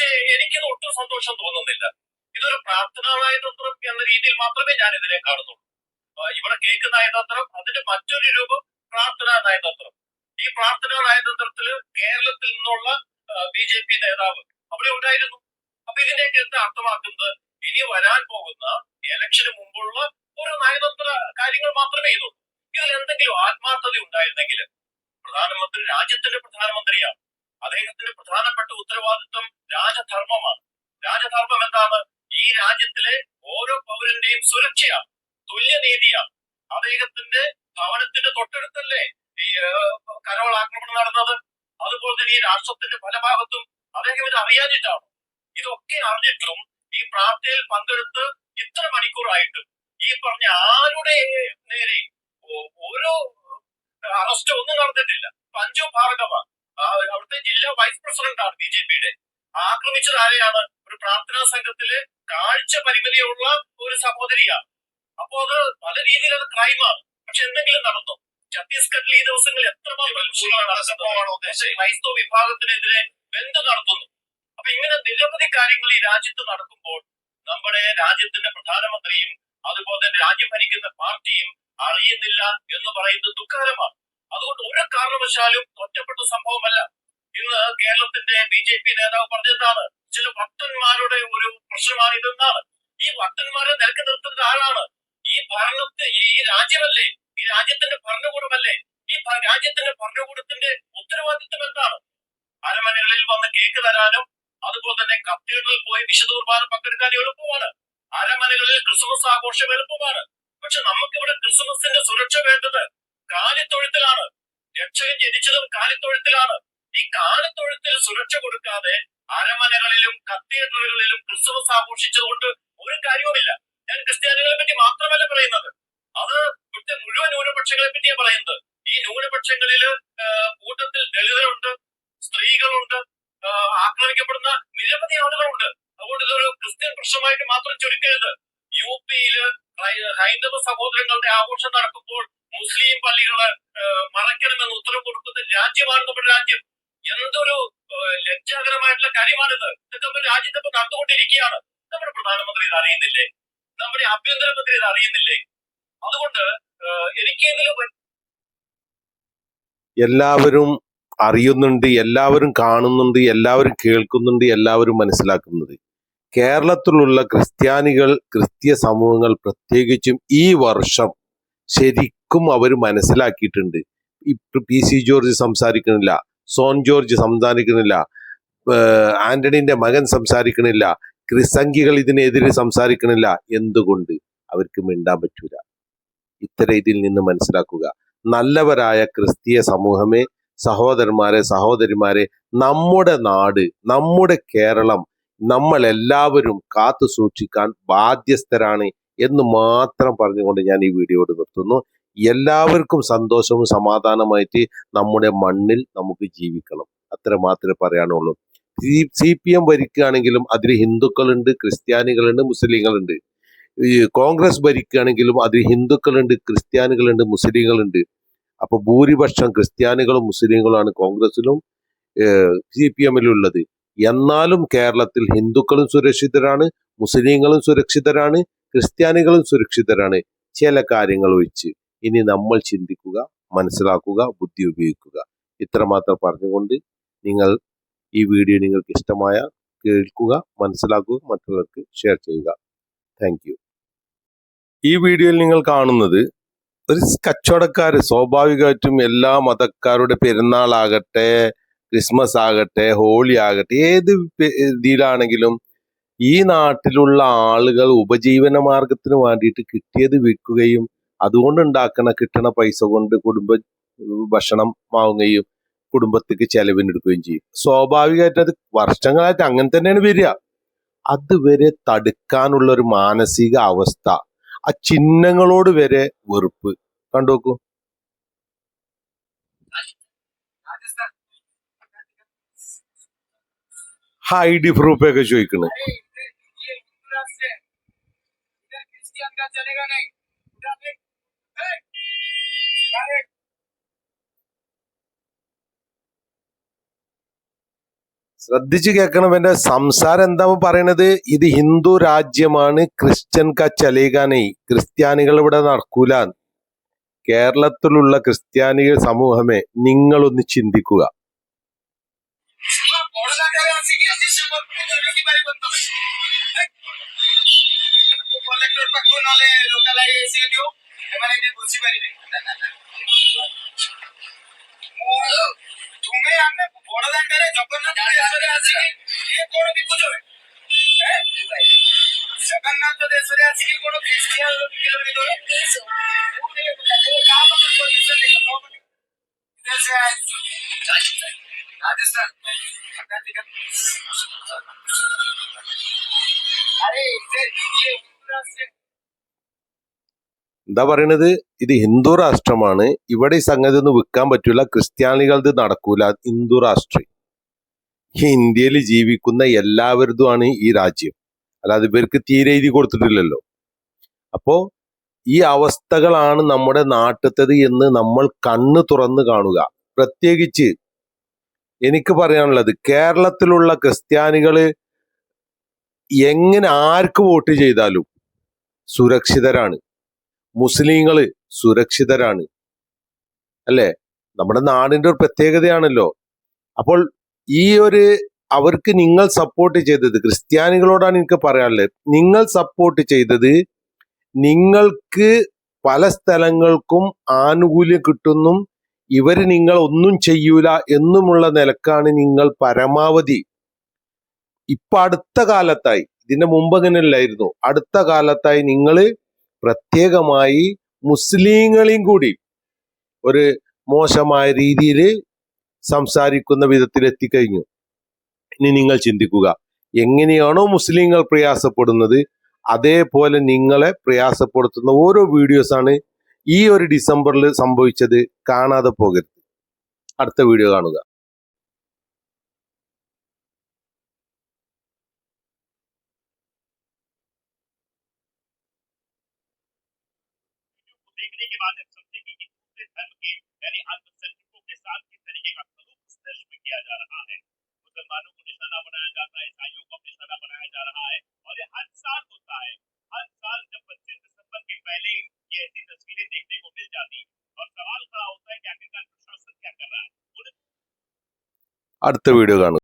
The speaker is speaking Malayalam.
പക്ഷേ എനിക്കിത് ഒട്ടും സന്തോഷം തോന്നുന്നില്ല. ഇതൊരു പ്രാർത്ഥനാ നയതന്ത്രം എന്ന രീതിയിൽ മാത്രമേ ഞാൻ ഇതിനെ കാണുന്നുള്ളൂ ഇവിടെ കേക്ക് നയതന്ത്രം അതിന്റെ മറ്റൊരു രൂപം പ്രാർത്ഥനാ നയതന്ത്രം. ഈ പ്രാർത്ഥനാ നയതന്ത്രത്തിൽ കേരളത്തിൽ നിന്നുള്ള ബി ജെ പി നേതാവ് അവിടെ ഉണ്ടായിരുന്നു. അപ്പൊ ഇതിന്റെയൊക്കെ എന്താ അർത്ഥമാക്കുന്നത്? ഇനി വരാൻ പോകുന്ന ഇലക്ഷന് മുമ്പുള്ള ഒരു നയതന്ത്ര കാര്യങ്ങൾ മാത്രമേ ഇതുള്ളൂ. ഇതിൽ എന്തെങ്കിലും ആത്മാർത്ഥത ഉണ്ടായിരുന്നെങ്കിൽ പ്രധാനമന്ത്രി രാജ്യത്തിന്റെ പ്രധാനമന്ത്രിയാണ് അദ്ദേഹത്തിന്റെ പ്രധാനപ്പെട്ട ഉത്തരവാദിത്വം രാജധർമ്മമാണ്. രാജധർമ്മം എന്താണ്? ഈ രാജ്യത്തിലെ ഓരോ പൗരന്റെയും സുരക്ഷയാണ് തുല്യനീതിയാണ്. അദ്ദേഹത്തിന്റെ ഭവനത്തിന്റെ തൊട്ടടുത്തല്ലേ ഈ കരോൾ ആക്രമണം നടന്നത്? അതുപോലെ തന്നെ ഈ രാഷ്ട്രത്തിന്റെ പല ഭാഗത്തും അദ്ദേഹം ഇത് അറിയാഞ്ഞിട്ടാണ്. ഇതൊക്കെ അറിഞ്ഞിട്ടും ഈ പ്രാർത്ഥനയിൽ പങ്കെടുത്ത് ഇത്ര മണിക്കൂറായിട്ടും ഈ പറഞ്ഞ ആരുടെ നേരെ ഓ- ഓരോ അറസ്റ്റ് ഒന്നും നടന്നിട്ടില്ല. പഞ്ചു ഭാർഗവ ആ, അവിടുത്തെ ജില്ലാ വൈസ് പ്രസിഡന്റ് ആണ് ബി ജെ പിയുടെ ആക്രമിച്ചത് ആരെയാണ്? ഒരു പ്രാർത്ഥനാ സംഘത്തിൽ കാഴ്ച പരിമിതിയുള്ള ഒരു സഹോദരിയാണ്. അപ്പോ അത് പല രീതിയിൽ അത് ക്രൈമാണ് പക്ഷെ എന്തെങ്കിലും നടന്നു? ഛത്തീസ്ഗഡിൽ ഈ ദിവസങ്ങളിൽ എത്രമാത്രം ക്രൈസ്തവ വിഭാഗത്തിനെതിരെ ബന്ധം നടത്തുന്നു അപ്പൊ ഇങ്ങനെ നിരവധി കാര്യങ്ങൾ ഈ രാജ്യത്ത് നടക്കുമ്പോൾ നമ്മുടെ രാജ്യത്തിന്റെ പ്രധാനമന്ത്രിയും അതുപോലെ തന്നെ രാജ്യം ഭരിക്കുന്ന പാർട്ടിയും അറിയുന്നില്ല എന്ന് പറയുന്നത് ദുഃഖകരമാണ്. അതുകൊണ്ട് ഒരു കാരണവശാലും ഒറ്റപ്പെട്ട സംഭവമല്ല. ഇന്ന് കേരളത്തിന്റെ ബി ജെ പി നേതാവ് പറഞ്ഞതാണ് ചില ഭക്തന്മാരുടെ ഒരു പ്രശ്നമാണ് ഇതെന്നാണ്. ഈ ഭക്തന്മാരെ നിരക്ക് നിർത്തുന്നത് ആരാണ്? ഈ ഭരണത്തെ ഈ രാജ്യമല്ലേ? ഈ രാജ്യത്തിന്റെ ഭരണകൂടമല്ലേ? ഈ രാജ്യത്തിന്റെ ഭരണകൂടത്തിന്റെ ഉത്തരവാദിത്വം എന്താണ്? അരമനകളിൽ വന്ന് കേക്ക് തരാനും അതുപോലെ തന്നെ കത്തീഡ്രലിൽ പോയി വിശുദ്ധ കുർബാന പങ്കെടുക്കാൻ എളുപ്പമാണ്. അരമനകളിൽ ക്രിസ്മസ് ആഘോഷം എളുപ്പമാണ്. പക്ഷെ നമുക്കിവിടെ ക്രിസ്മസിന്റെ സുരക്ഷ വേണ്ടത് കാലിത്തൊഴുത്തിലാണ്. രക്ഷകൻ ജനിച്ചതും കാലിത്തൊഴുത്തിലാണ്. ഈ കാലത്തൊഴുത്തിൽ സുരക്ഷ കൊടുക്കാതെ അരമനകളിലും കത്തീഡ്രലുകളിലും ക്രിസ്മസ് ആഘോഷിച്ചതുകൊണ്ട് ഒരു കാര്യവുമില്ല. ഞാൻ ക്രിസ്ത്യാനികളെ പറ്റി മാത്രമല്ല പറയുന്നത്. അത് ഇവിടുത്തെ മുഴുവൻ ന്യൂനപക്ഷങ്ങളെ പറ്റിയാണ് പറയുന്നത്. ഈ ന്യൂനപക്ഷങ്ങളിൽ കൂട്ടത്തിൽ ദളിതരുണ്ട് സ്ത്രീകളുണ്ട് ആക്രമിക്കപ്പെടുന്ന നിരവധി ആളുകളുണ്ട്. അതുകൊണ്ട് ഇതൊരു ക്രിസ്ത്യൻ പ്രശ്നമായിട്ട് മാത്രം ചുരുക്കരുത്. യു പിയിൽ ഹൈന്ദവ സഹോദരങ്ങളുടെ ആഘോഷം നടക്കുമ്പോൾ മുസ്ലിം പള്ളികളെ മറയ്ക്കണമെന്ന് ഉത്തരവ് കൊടുക്കുന്ന രാജ്യമാണ് നമ്മുടെ രാജ്യം. എന്തൊരു ലജ്ജാകരമായിട്ടുള്ള കാര്യമാണിത്. ഇതൊക്കെ നമ്മുടെ രാജ്യത്ത് ഇപ്പൊ നടന്നുകൊണ്ടിരിക്കുകയാണ് നമ്മുടെ പ്രധാനമന്ത്രി ഇത് അറിയുന്നില്ലേ? നമ്മുടെ ആഭ്യന്തരമന്ത്രി ഇത് അറിയുന്നില്ലേ? അതുകൊണ്ട് എനിക്ക് ഇതിൽ എല്ലാവരും അറിയുന്നുണ്ട് എല്ലാവരും കാണുന്നുണ്ട് എല്ലാവരും കേൾക്കുന്നുണ്ട് എല്ലാവരും മനസ്സിലാക്കുന്നുണ്ട്. കേരളത്തിലുള്ള ക്രിസ്ത്യാനികൾ ക്രിസ്ത്യ സമൂഹങ്ങൾ പ്രത്യേകിച്ചും ഈ വർഷം ശരിക്കും അവർ മനസ്സിലാക്കിയിട്ടുണ്ട്. ഇപ്പൊ പി സി ജോർജ് സംസാരിക്കണില്ല സോൺ ജോർജ് സംസാരിക്കുന്നില്ല. ആന്റണിന്റെ മകൻ സംസാരിക്കണില്ല ക്രിസംഖികൾ ഇതിനെതിരെ സംസാരിക്കണില്ല എന്തുകൊണ്ട്? അവർക്ക് മിണ്ടാൻ പറ്റൂല. ഇത്തരം ഇതിൽ നിന്ന് മനസ്സിലാക്കുക. നല്ലവരായ ക്രിസ്തീയ സമൂഹമേ സഹോദരന്മാരെ സഹോദരിമാരെ നമ്മുടെ നാട് നമ്മുടെ കേരളം നമ്മൾ എല്ലാവരും കാത്തു സൂക്ഷിക്കാൻ ബാധ്യസ്ഥരാണ് എന്ന് മാത്രം പറഞ്ഞുകൊണ്ട് ഞാൻ ഈ വീഡിയോയോട് നിർത്തുന്നു. എല്ലാവർക്കും സന്തോഷവും സമാധാനമായിട്ട് നമ്മുടെ മണ്ണിൽ നമുക്ക് ജീവിക്കണം. അത്ര മാത്രമേ പറയാനുള്ളൂ. സി പി എം ഭരിക്കുകയാണെങ്കിലും അതിൽ ഹിന്ദുക്കളുണ്ട് ക്രിസ്ത്യാനികളുണ്ട് മുസ്ലിങ്ങളുണ്ട്. ഈ കോൺഗ്രസ് ഭരിക്കുകയാണെങ്കിലും അതിൽ ഹിന്ദുക്കളുണ്ട് ക്രിസ്ത്യാനികളുണ്ട് മുസ്ലിങ്ങളുണ്ട്. അപ്പൊ ഭൂരിപക്ഷം ക്രിസ്ത്യാനികളും മുസ്ലിങ്ങളുമാണ് കോൺഗ്രസിലും സി പി എമ്മിലും ഉള്ളത്. എന്നാലും കേരളത്തിൽ ഹിന്ദുക്കളും സുരക്ഷിതരാണ് മുസ്ലിങ്ങളും സുരക്ഷിതരാണ് ക്രിസ്ത്യാനികളും സുരക്ഷിതരാണ്. ചില കാര്യങ്ങൾ ഒഴിച്ച്. ഇനി നമ്മൾ ചിന്തിക്കുക മനസ്സിലാക്കുക ബുദ്ധി ഉപയോഗിക്കുക. ഇത്രമാത്രം പറഞ്ഞുകൊണ്ട് നിങ്ങൾ ഈ വീഡിയോ നിങ്ങൾക്ക് ഇഷ്ടമായ കേൾക്കുക മനസ്സിലാക്കുക മറ്റുള്ളവർക്ക് ഷെയർ ചെയ്യുക. താങ്ക് ഈ വീഡിയോയിൽ നിങ്ങൾ കാണുന്നത് ഒരു കച്ചവടക്കാര് സ്വാഭാവികമായിട്ടും എല്ലാ മതക്കാരുടെ പെരുന്നാളാകട്ടെ ക്രിസ്മസ് ആകട്ടെ ഹോളി ആകട്ടെ ഏത് രീതിയിലാണെങ്കിലും ഈ നാട്ടിലുള്ള ആളുകൾ ഉപജീവന മാർഗത്തിന് വേണ്ടിയിട്ട് കിട്ടിയത് വിൽക്കുകയും അതുകൊണ്ട് ഉണ്ടാക്കണ കിട്ടണ പൈസ കൊണ്ട് കുടുംബ ഭക്ഷണം വാങ്ങുകയും കുടുംബത്തേക്ക് ചെലവിനെടുക്കുകയും ചെയ്യും സ്വാഭാവികമായിട്ട് അത് വർഷങ്ങളായിട്ട് അങ്ങനെ തന്നെയാണ് വരിക അതുവരെ തടുക്കാനുള്ള ഒരു മാനസിക അവസ്ഥ ആ ചിഹ്നങ്ങളോട് വരെ വെറുപ്പ് കണ്ടു നോക്കൂ ഐ ഡി പ്രൂഫ് ഒക്കെ ചോദിക്കണ് ശ്രദ്ധിച്ചു കേൾക്കണം. എന്റെ സംസാരം എന്താ പറയണത്? ഇത് ഹിന്ദു രാജ്യമാണ്. ക്രിസ്ത്യൻ കച്ചലേഖാനെ ക്രിസ്ത്യാനികൾ ഇവിടെ നടക്കൂല. കേരളത്തിലുള്ള ക്രിസ്ത്യാനികൾ സമൂഹമേ നിങ്ങളൊന്ന് ചിന്തിക്കുക. ପନ୍ଦର ଦେଖିପାରି ବନ୍ତବେ କଲେକ୍ଟର ପାଖକୁ ନହେଲେ ଲୋକାଲ ଆଇଏସି ଦିଅ ଏମାନେ ଏଠି ବସିପାରିବେ ମୁଁ- ତୁମେ ଆମେ ବଡଦାଣ୍ଡରେ ଜଗନ୍ନାଥ ଦେଶରେ ଆସିକି ଇଏ କଣ ବିକୁଛ ବେ? ଏ? ଜଗନ୍ନାଥ ଦେଶରେ ଆସିକି କଣ ଖ୍ରୀଷ୍ଟିଆନ ବିକିଲଣି ତମେ? କୋଉଠି ଏ କାହା ପାଖରେ permission ନେଇଛ? ତମ ପାଖରେ? എന്താ പറയണത്? ഇത് ഹിന്ദു രാഷ്ട്രമാണ്. ഇവിടെ ഈ സംഗതി ഒന്നും വിൽക്കാൻ പറ്റൂല. ക്രിസ്ത്യാനികളത് നടക്കൂല. ഹിന്ദു രാഷ്ട്രം ഈ ഇന്ത്യയിൽ ജീവിക്കുന്ന എല്ലാവരുതുമാണ് ഈ രാജ്യം. അല്ലാതെ ഇവർക്ക് തീരെ എഴുതി കൊടുത്തിട്ടില്ലല്ലോ. അപ്പോ ഈ അവസ്ഥകളാണ് നമ്മുടെ നാട്ടിലത്തത് എന്ന് നമ്മൾ കണ്ണ് തുറന്ന് കാണുക. പ്രത്യേകിച്ച് എനിക്ക് പറയാനുള്ളത് കേരളത്തിലുള്ള ക്രിസ്ത്യാനികൾ എങ്ങനെ ആർക്ക് വോട്ട് ചെയ്താലും സുരക്ഷിതരാണ്. മുസ്ലിങ്ങൾ സുരക്ഷിതരാണ്. അല്ലേ? നമ്മുടെ നാടിന്റെ ഒരു പ്രത്യേകതയാണല്ലോ. അപ്പോൾ ഈ ഒരു അവർക്ക് നിങ്ങൾ സപ്പോർട്ട് ചെയ്തത് ക്രിസ്ത്യാനികളോടാണ് എനിക്ക് പറയാനുള്ളത്. നിങ്ങൾ സപ്പോർട്ട് ചെയ്തത് നിങ്ങൾക്ക് പല സ്ഥലങ്ങൾക്കും ആനുകൂല്യം കിട്ടുന്നും ഇവർ നിങ്ങൾ ഒന്നും ചെയ്യൂല എന്നുമുള്ള നിലക്കാണ് നിങ്ങൾ പരമാവധി. ഇപ്പൊ അടുത്ത കാലത്തായി ഇതിന്റെ മുമ്പ് അങ്ങനെ അല്ലായിരുന്നു അടുത്ത കാലത്തായി നിങ്ങൾ പ്രത്യേകമായി മുസ്ലിങ്ങളെയും കൂടി ഒരു മോശമായ രീതിയിൽ സംസാരിക്കുന്ന വിധത്തിൽ എത്തിക്കഴിഞ്ഞു. ഇനി നിങ്ങൾ ചിന്തിക്കുക എങ്ങനെയാണോ മുസ്ലിങ്ങൾ പ്രയാസപ്പെടുന്നത് അതേപോലെ നിങ്ങളെ പ്രയാസപ്പെടുത്തുന്ന ഓരോ വീഡിയോസ് ആണ് ഈ ഒരു ഡിസംബറിൽ സംഭവിച്ചത്. കാണാതെ പോകരുത്. അടുത്ത വീഡിയോ കാണുക. देखने के बाद हम समझे कि एक दूसरे धर्म के यानी अल्पसंख्यकों के साथ किस तरीके का सलूक इस देश में किया जा रहा है मुसलमानों को निशाना बनाया जाता है ईसाइयों को निशाना बनाया जा रहा है और ये हर साल होता है हर साल जब पच्चीस दिसंबर के पहले ये ऐसी तस्वीरें देखने को मिल जाती और सवाल खड़ा होता है कि आखिरकार प्रशासन क्या कर रहा है അടുത്ത വീഡിയോ കാണുക